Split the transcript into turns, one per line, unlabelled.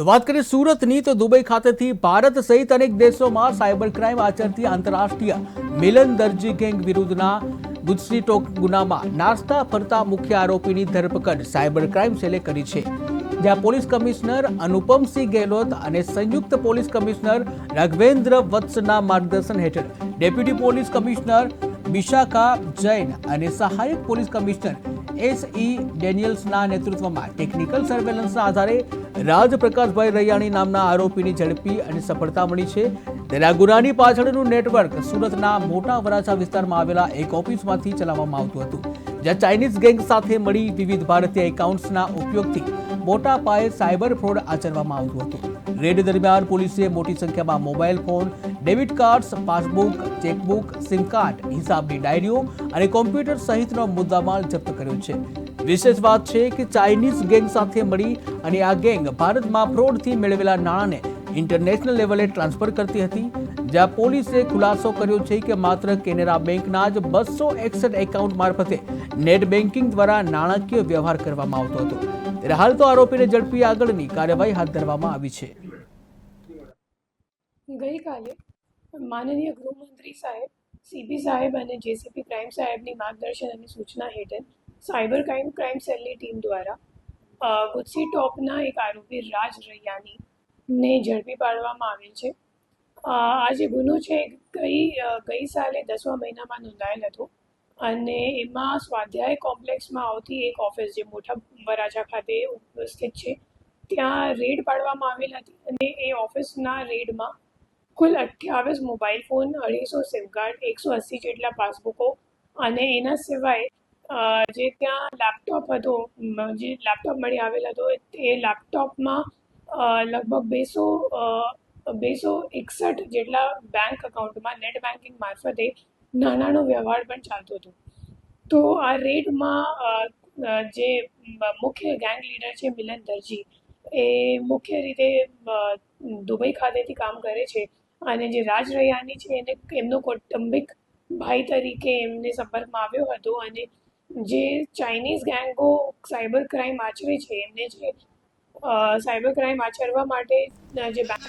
તો વાત કરીએ સુરતની, તો દુબઈ ખાતેથી ભારત સહિત અનેક દેશોમાં સાયબર ક્રાઇમ આચરતી આંતરરાષ્ટ્રીય મિલન દરજી ગેંગ વિરુદ્ધના ગુજસી ટોક ગુનામાં નાસ્તા ફરતા મુખ્ય આરોપીની ધરપકડ સાયબર ક્રાઇમ સેલે કરી છે. જ્યાં પોલીસ કમિશનર અનુપમસિંહ ગેહલોત અને સંયુક્ત પોલીસ કમિશનર રઘવેન્દ્ર વત્સના માર્ગદર્શન હેઠળ deputy police commissioner Vishakha Jain અને સહાયક પોલીસ કમિશનર એસ ઈ ડેનિયલ્સના નેતૃત્વમાં ટેકનિકલ સર્વેલન્સના આધારે રાજપ્રકાશભાઈ રૈયાણી નામના આરોપીની ઝડપી અને સફળતા મળી છે. તેના ગુનાની પાછળનું નેટવર્ક સુરતના મોટા વરાછા વિસ્તારમાં આવેલા એક ઓફિસમાંથી ચલાવવામાં આવતું હતું, જ્યાં ચાઇનીઝ ગેંગ સાથે મળી વિવિધ ભારતીય એકાઉન્ટ્સના ઉપયોગથી મોટા પાયે સાયબર ફ્રોડ આચરવામાં આવતું હતું. રેડ દરમિયાન પોલીસે મોટી સંખ્યામાં mobile phone, debit cards, passbook, chequebook, SIM card, હિસાબની ડાયરીઓ અને કોમ્પ્યુટર સહિતનો મુદ્દામાલ જપ્ત કર્યો છે. વિશેષ વાત છે કે ચાઇનીઝ ગેંગ સાથે મળી અને આ ગેંગ ભારતમાં ફ્રોડથી મેળવેલા નાણાંને ઇન્ટરનેશનલ લેવલે ટ્રાન્સફર કરતી હતી, જ્યાં પોલીસે ખુલાસો કર્યો છે કે માત્ર કેનેરા બેંકના જ બસો એકસઠ એકાઉન્ટ મારફતે નેટ બેન્કિંગ દ્વારા નાણાકીય વ્યવહાર કરવામાં આવતો હતો. ત્યારે હાલ તો આરોપીને ઝડપી આગળની કાર્યવાહી હાથ ધરવામાં આવી છે.
ગઈકાલે માનનીય ગૃહમંત્રી સાહેબ, સીબી સાહેબ અને જેસીપી ક્રાઇમ સાહેબની માર્ગદર્શન અને સૂચના હેઠળ સાયબર ક્રાઇમ ક્રાઇમ સેલની ટીમ દ્વારા ગુજસી ટોપના એક આરોપી રાજ રૈયાનીને ઝડપી પાડવામાં આવેલ છે. આ જે ગુનો છે, ગઈ ગઈ સાલે દસમા મહિનામાં નોંધાયેલ હતો અને એમાં સ્વાધ્યાય કોમ્પ્લેક્સમાં આવતી એક ઓફિસ જે મોટા વરાછા ખાતે ઉપસ્થિત છે, ત્યાં રેડ પાડવામાં આવેલ હતી અને એ ઓફિસના રેડમાં કુલ અઠ્યાવીસ મોબાઈલ ફોન, અઢીસો સિમ કાર્ડ, એકસો અસી જેટલા પાસબુકો અને એના સિવાય જે ત્યાં લેપટોપ હતો જે લેપટોપ મળી આવેલ હતો એ લેપટોપમાં લગભગ બેસો બેસો એકસઠ જેટલા બેંક અકાઉન્ટમાં નેટ બેન્કિંગ મારફતે નાણાંનો વ્યવહાર પણ ચાલતો હતો. તો આ રેડમાં જે મુખ્ય ગેંગ લીડર છે મિલન દરજી, એ મુખ્ય રીતે દુબઈ ખાતેથી કામ કરે છે અને જે રાજ રૈયાની છે એને, એમનો કૌટુંબિક ભાઈ તરીકે એમને સંપર્કમાં આવ્યો હતો અને જે ચાઇનીઝ ગેંગો સાયબર ક્રાઇમ આચરે છે, એમને જે સાયબર ક્રાઇમ આચરવા માટે જે બેંક